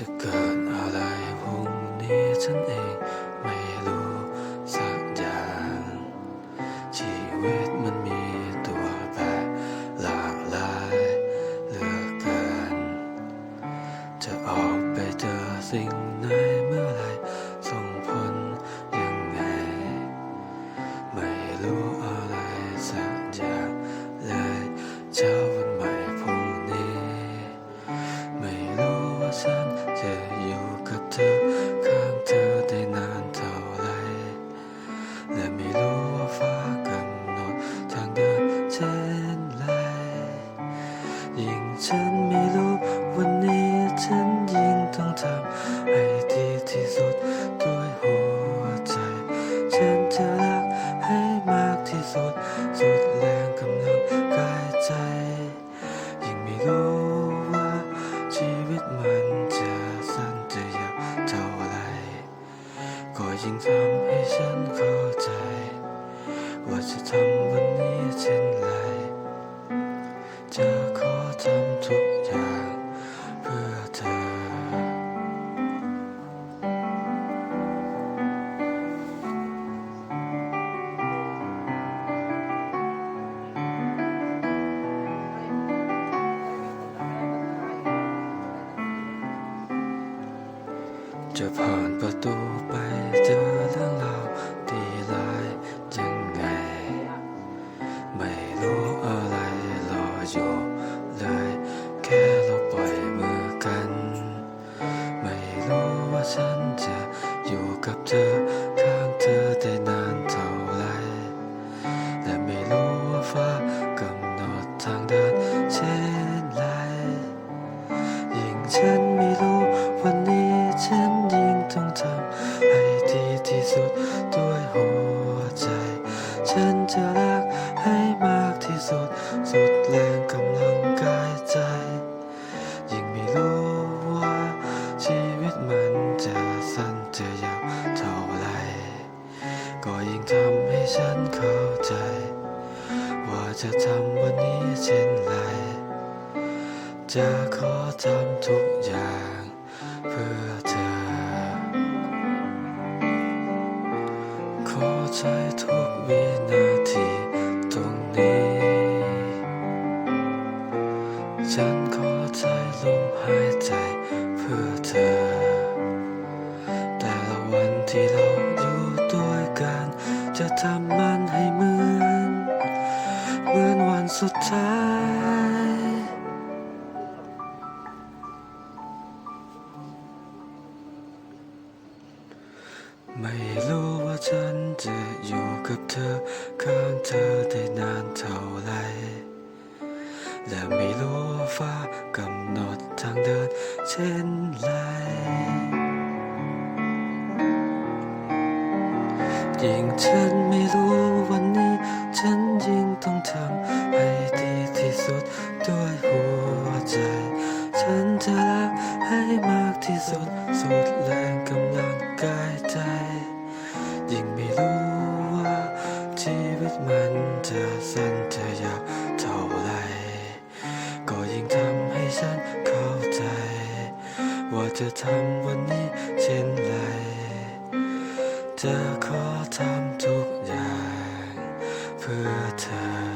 จะเกิดอะไรพรุ่งนี้ฉันเองไม่รู้สักอย่าง ชีวิตมันมีตัวแปรหลากหลายเหลือเกิน จะออกไปเจอสิ่ง อ จะทำวันนี้เช่นไร จะขอทำทุกอย่างเพื่อเธอ จะผ่านประตูไปเจอเรื่องราวดี กับเธอข้างเธอได้นานเท่าไรและไม่รู้ว่าฟ้ากำหนดทางเดินเช่นไรยิ่งฉันไม่รู้วันนี้ฉันยิ่งต้องทำให้ดีที่สุดด้วยหัวใจ ฉันจะ จะทำวันนี้เช่นไร จะขอทำทุกอย่างเพื่อเธอ ขอใช้ทุกวินาทีตรงนี้ ฉันขอใช้ลมหายใจเพื่อเธอ แต่ละวันที่เราอยู่ด้วยกันจะทำมันให้ ไม่รู้ว่าฉันจะอยู่กับเธอข้างเธอได้นานเท่าไร และไม่รู้ว่าฟ้ากำหนดทางเดินเช่นไร ยิ่งฉันไม่รู้วันนี้ ฉันยิ่งต้องทำให้ดีที่สุดด้วยหัวใจ ฉันจะรักให้มากที่สุดสุดแรงกำ จะทำวันนี้เช่นไรจะขอทำทุกอย่าง เพื่อเธอ